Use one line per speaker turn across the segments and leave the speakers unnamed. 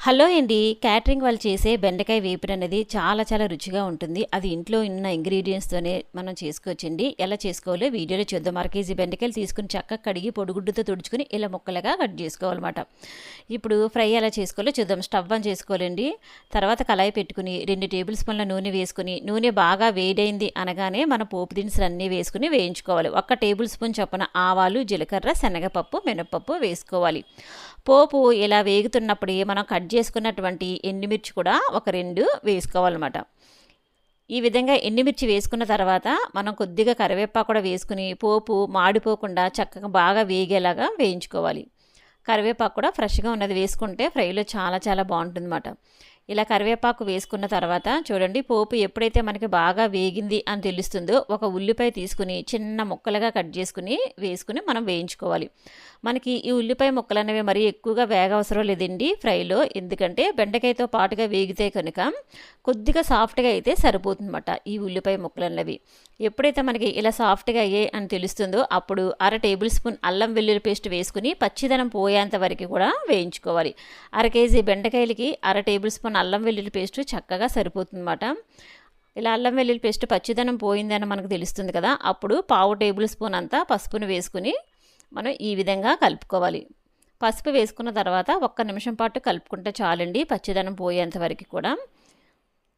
Hello అండి. Catering వాళ్ళు చేసే బెండకాయ వేపుడు అనేది చాలా చాలా రుచిగా ఉంటుంది. అది ఇంట్లో ఉన్న ఇంగ్రీడియంట్స్తోనే మనం చేసుకోవచ్చండి. ఎలా చేసుకోవాలో వీడియోలో చూద్దాం. అర కేజీ బెండకాయలు తీసుకుని చక్కగా కడిగి పొడిగుడ్డుతో తుడుచుకుని ఇలా ముక్కలుగా కట్ చేసుకోవాలన్నమాట. ఇప్పుడు ఫ్రై ఎలా చేసుకోవాలో చూద్దాం. స్టవ్ ఆన్ చేసుకోవాలండి. తర్వాత కళాయి పెట్టుకుని రెండు టేబుల్ స్పూన్ల నూనె వేసుకుని నూనె బాగా వేడైంది అనగానే మన పోపు దినుసులు అన్నీ వేసుకుని వేయించుకోవాలి. ఒక్క టేబుల్ స్పూన్ చొప్పున ఆవాలు జీలకర్ర శనగపప్పు మినపప్పు వేసుకోవాలి. పోపు ఇలా వేగుతున్నప్పుడే మనం కట్ చేసుకున్నటువంటి ఎండుమిర్చి కూడా ఒక రెండు వేసుకోవాలన్నమాట. ఈ విధంగా ఎండుమిర్చి వేసుకున్న తర్వాత మనం కొద్దిగా కరివేపాకు కూడా వేసుకుని పోపు మాడిపోకుండా చక్కగా బాగా వేగేలాగా వేయించుకోవాలి. కరివేపాకు కూడా ఫ్రెష్గా ఉన్నది వేసుకుంటే ఫ్రైలో చాలా చాలా బాగుంటుందన్నమాట. ఇలా కరివేపాకు వేసుకున్న తర్వాత చూడండి పోపు ఎప్పుడైతే మనకి బాగా వేగింది అని తెలుస్తుందో ఒక ఉల్లిపాయ తీసుకుని చిన్న ముక్కలుగా కట్ చేసుకుని వేసుకుని మనం వేయించుకోవాలి. మనకి ఈ ఉల్లిపాయ ముక్కలు అనేవి మరీ ఎక్కువగా వేగ అవసరం లేదండి ఫ్రైలో ఎందుకంటే బెండకాయతో పాటుగా వేగితే కనుక కొద్దిగా సాఫ్ట్గా అయితే సరిపోతుందన్నమాట ఈ ఉల్లిపాయ ముక్కలు అనేవి. ఎప్పుడైతే మనకి ఇలా సాఫ్ట్గా అయ్యాయి అని తెలుస్తుందో అప్పుడు అర టేబుల్ స్పూన్ అల్లం వెల్లుల్లి పేస్ట్ వేసుకుని పచ్చిదనం పోయేంత వరకు కూడా వేయించుకోవాలి. అర కేజీ బెండకాయలకి అర టేబుల్ స్పూన్ అల్లం వెల్లుల్లి పేస్ట్ చక్కగా సరిపోతుందన్నమాట. ఇలా అల్లం వెల్లుల్లి పేస్ట్ పచ్చిదనం పోయిందని మనకు తెలుస్తుంది కదా అప్పుడు పావు టేబుల్ స్పూన్ అంతా పసుపును వేసుకుని మనం ఈ విధంగా కలుపుకోవాలి. పసుపు వేసుకున్న తర్వాత ఒక్క నిమిషం పాటు కలుపుకుంటే చాలండి పచ్చిదనం పోయేంత వరకు కూడా.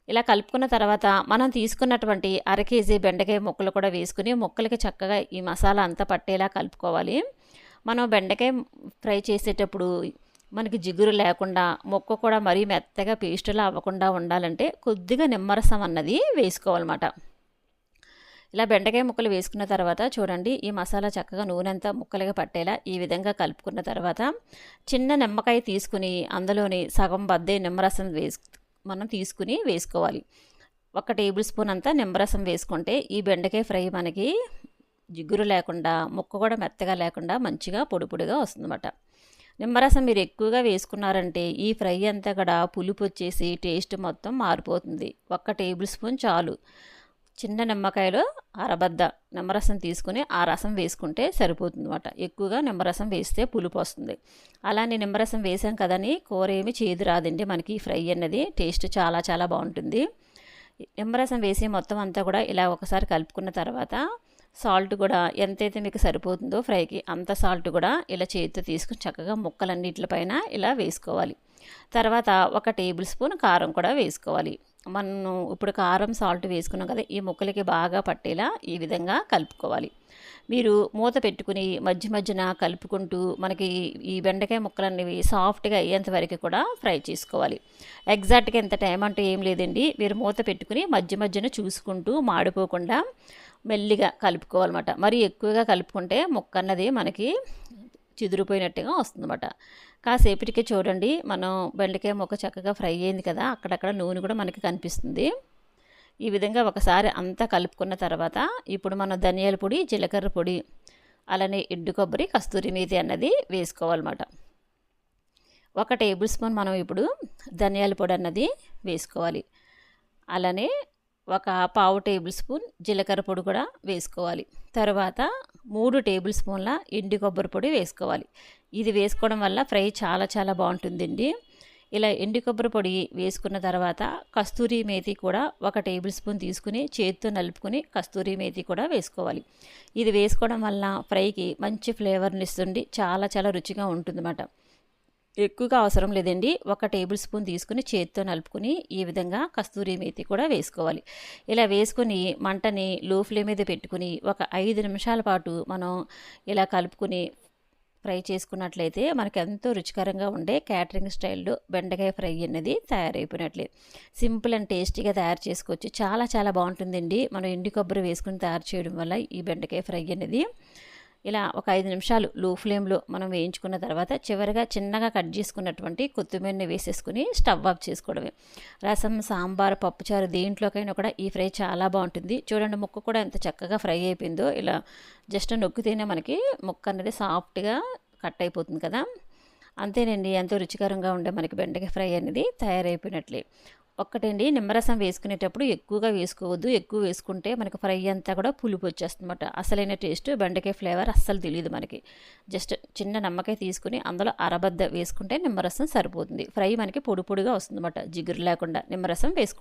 ఇలా కలుపుకున్న తర్వాత మనం తీసుకున్నటువంటి అర కేజీ బెండకాయ ముక్కలు కూడా వేసుకుని ముక్కలకి చక్కగా ఈ మసాలా అంతా పట్టేలా కలుపుకోవాలి. మనం బెండకాయ ఫ్రై చేసేటప్పుడు మనకి జిగురు లేకుండా మొక్క కూడా మరీ మెత్తగా పేస్టులా అవ్వకుండా ఉండాలంటే కొద్దిగా నిమ్మరసం అన్నది వేసుకోవాలన్నమాట. ఇలా బెండకాయ ముక్కలు వేసుకున్న తర్వాత చూడండి ఈ మసాలా చక్కగా నూనె అంతా ముక్కలుగా పట్టేలా ఈ విధంగా కలుపుకున్న తర్వాత చిన్న నిమ్మకాయ తీసుకుని అందులోని సగం బద్దే నిమ్మరసం వేసు మనం తీసుకుని వేసుకోవాలి. ఒక టేబుల్ స్పూన్ అంతా నిమ్మరసం వేసుకుంటే ఈ బెండకాయ ఫ్రై మనకి జిగురు లేకుండా ముక్క కూడా మెత్తగా లేకుండా మంచిగా పొడి పొడిగా వస్తుందన్నమాట. నిమ్మరసం మీరు ఎక్కువగా వేసుకున్నారంటే ఈ ఫ్రై అంతా కూడా పులుపు వచ్చేసి టేస్ట్ మొత్తం మారిపోతుంది. ఒక్క టేబుల్ స్పూన్ చాలు. చిన్న నిమ్మకాయలో అరబద్ద నిమ్మరసం తీసుకుని ఆ రసం వేసుకుంటే సరిపోతుంది అనమాట ఎక్కువగా నిమ్మరసం వేస్తే పులుపు వస్తుంది. అలానే నిమ్మరసం వేసాం కదని కూర ఏమి చేదు రాదండి మనకి. ఫ్రై అన్నది టేస్ట్ చాలా చాలా బాగుంటుంది. నిమ్మరసం వేసి మొత్తం అంతా కూడా ఇలా ఒకసారి కలుపుకున్న తర్వాత సాల్ట్ కూడా ఎంతైతే మీకు సరిపోతుందో ఫ్రైకి అంత సాల్ట్ కూడా ఇలా చేతితో తీసుకుని చక్కగా ముక్కలన్నిటిపైన ఇలా వేసుకోవాలి. తర్వాత ఒక టేబుల్ స్పూన్ కారం కూడా వేసుకోవాలి. మనం ఇప్పుడు కారం సాల్ట్ వేసుకున్నాం కదా ఈ ముక్కలకి బాగా పట్టేలా ఈ విధంగా కలుపుకోవాలి. మీరు మూత పెట్టుకుని మధ్య మధ్యన కలుపుకుంటూ మనకి ఈ బెండకాయ ముక్కలనేవి సాఫ్ట్గా అయ్యేంత వరకు కూడా ఫ్రై చేసుకోవాలి. ఎగ్జాక్ట్గా ఎంత టైం అంటే ఏం లేదండి. మీరు మూత పెట్టుకుని మధ్య మధ్యన చూసుకుంటూ మాడిపోకుండా మెల్లిగా కలుపుకోవాలన్నమాట. మరి ఎక్కువగా కలుపుకుంటే ముక్క అన్నది మనకి చిదిరిపోయినట్టుగా వస్తుందన్నమాట. కాసేపటికి చూడండి మనం బెండకాయ ముక్క చక్కగా ఫ్రై అయింది కదా అక్కడక్కడ నూనె కూడా మనకి కనిపిస్తుంది. ఈ విధంగా ఒకసారి అంతా కలుపుకున్న తర్వాత ఇప్పుడు మనం ధనియాల పొడి జీలకర్ర పొడి అలానే ఎండు కొబ్బరి కస్తూరి మేతి అన్నది వేసుకోవాలన్నమాట. ఒక టేబుల్ స్పూన్ మనం ఇప్పుడు ధనియాల పొడి అన్నది వేసుకోవాలి. అలానే ఒక పావు టేబుల్ స్పూన్ జీలకర్ర పొడి కూడా వేసుకోవాలి. తర్వాత మూడు టేబుల్ స్పూన్ల ఎండి కొబ్బరి పొడి వేసుకోవాలి. ఇది వేసుకోవడం వల్ల ఫ్రై చాలా చాలా బాగుంటుందండి. ఇలా ఎండి కొబ్బరి పొడి వేసుకున్న తర్వాత కస్తూరి మేతి కూడా ఒక టేబుల్ స్పూన్ తీసుకుని చేతితో నలుపుకొని కస్తూరి మేతి కూడా వేసుకోవాలి. ఇది వేసుకోవడం వల్ల ఫ్రైకి మంచి ఫ్లేవర్ని ఇస్తుంది. చాలా చాలా రుచిగా ఉంటుందన్నమాట. ఎక్కువగా అవసరం లేదండి. ఒక టేబుల్ స్పూన్ తీసుకుని చేతితో నలుపుకొని ఈ విధంగా కస్తూరి మేతి కూడా వేసుకోవాలి. ఇలా వేసుకొని మంటని లో ఫ్లేమ్ మీద పెట్టుకుని ఒక ఐదు నిమిషాల పాటు మనం ఇలా కలుపుకొని ఫ్రై చేసుకున్నట్లయితే మనకు ఎంతో రుచికరంగా ఉండే క్యాటరింగ్ స్టైల్లో బెండకాయ ఫ్రై అనేది తయారైపోయినట్లే. సింపుల్ అండ్ టేస్టీగా తయారు చేసుకోవచ్చు. చాలా చాలా బాగుంటుందండి. మనం ఎండు కొబ్బరి వేసుకుని తయారు చేయడం వల్ల ఈ బెండకాయ ఫ్రై అనేది ఇలా ఒక ఐదు నిమిషాలు లో ఫ్లేమ్లో మనం వేయించుకున్న తర్వాత చివరిగా చిన్నగా కట్ చేసుకున్నటువంటి కొత్తిమీరని వేసేసుకుని స్టవ్ ఆఫ్ చేసుకోవడమే. రసం సాంబార్ పప్పుచారు దేంట్లోకైనా కూడా ఈ ఫ్రై చాలా బాగుంటుంది. చూడండి ముక్క కూడా ఎంత చక్కగా ఫ్రై అయిపోయిందో. ఇలా జస్ట్ నొక్కితేనే మనకి ముక్క అనేది సాఫ్ట్గా కట్ అయిపోతుంది కదా. అంతేనండి. ఎంతో రుచికరంగా ఉండే మనకి బెండకాయ ఫ్రై అనేది తయారైపోయినట్లే. ఒక్కటండి నిమ్మరసం వేసుకునేటప్పుడు ఎక్కువగా వేసుకోవద్దు. ఎక్కువ వేసుకుంటే మనకి ఫ్రై అంతా కూడా పులుపు వచ్చేస్తుందన్నమాట. అసలైన టేస్ట్ బెండకాయ ఫ్లేవర్ అస్సలు తెలియదు మనకి. జస్ట్ చిన్న నమ్మకాయ తీసుకుని అందులో అరబద్ద వేసుకుంటే నిమ్మరసం సరిపోతుంది. ఫ్రై మనకి పొడి పొడిగా వస్తుందన్నమాట. జిగురు లేకుండా నిమ్మరసం వేసుకుంటాం